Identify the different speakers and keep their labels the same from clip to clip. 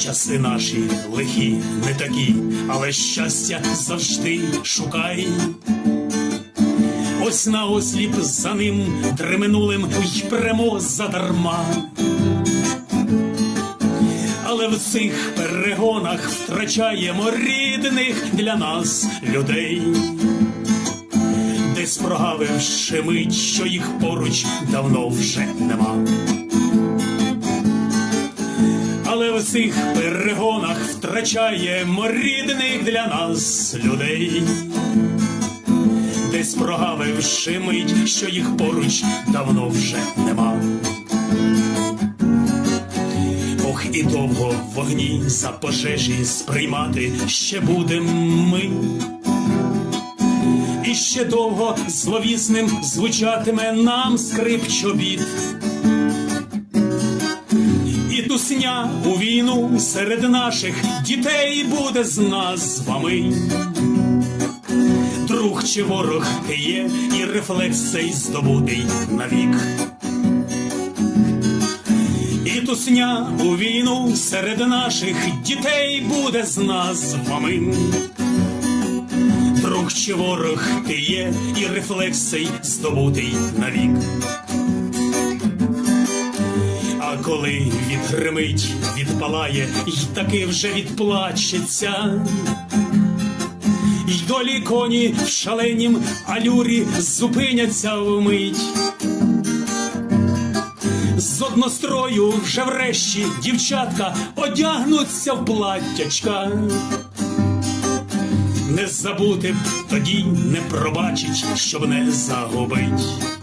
Speaker 1: Часи наші лихі, не такі, але щастя завжди шукай. Ось на осліп за ним триминулим й премо задарма. Але в цих перегонах втрачаємо рідних для нас людей. Десь прогавивши мить, що їх поруч давно вже нема. В цих перегонах втрачаємо рідних для нас людей. Десь прогавивши мить, що їх поруч давно вже нема. Ох, і довго в вогні за пожежі сприймати ще будем ми. І ще довго зловісним звучатиме нам скрип чобіт. І тусня у війну серед наших дітей буде з назвами. Друг чи ворог є, і рефлекс цей здобутий навік. І тусня у війну серед наших дітей буде з назвами. Друг чи ворог ти є, і рефлекс цей здобутий навік. Коли відгримить, відпалає, й таки вже відплачеться. Й долі коні в шаленім алюрі зупиняться вмить. З однострою вже врешті дівчатка одягнуться в платтячка. Не забути б тоді не пробачить, щоб не загубить.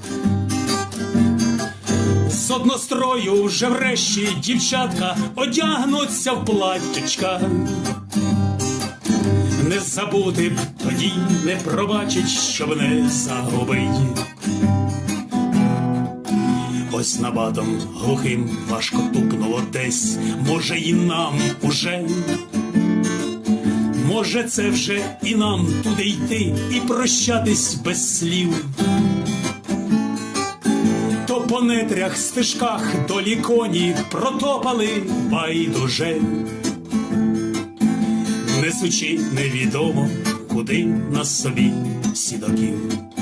Speaker 1: З однострою вже врешті дівчатка одягнуться в платтячка. Не забути б тоді не пробачить, щоб не загубить. Ось набатом глухим важко тупнуло десь, може і нам уже. Може, це вже і нам туди йти і прощатись без слів. По нетрях, стежках долі коні протопали байдуже, несучи невідомо куди на собі сідоків.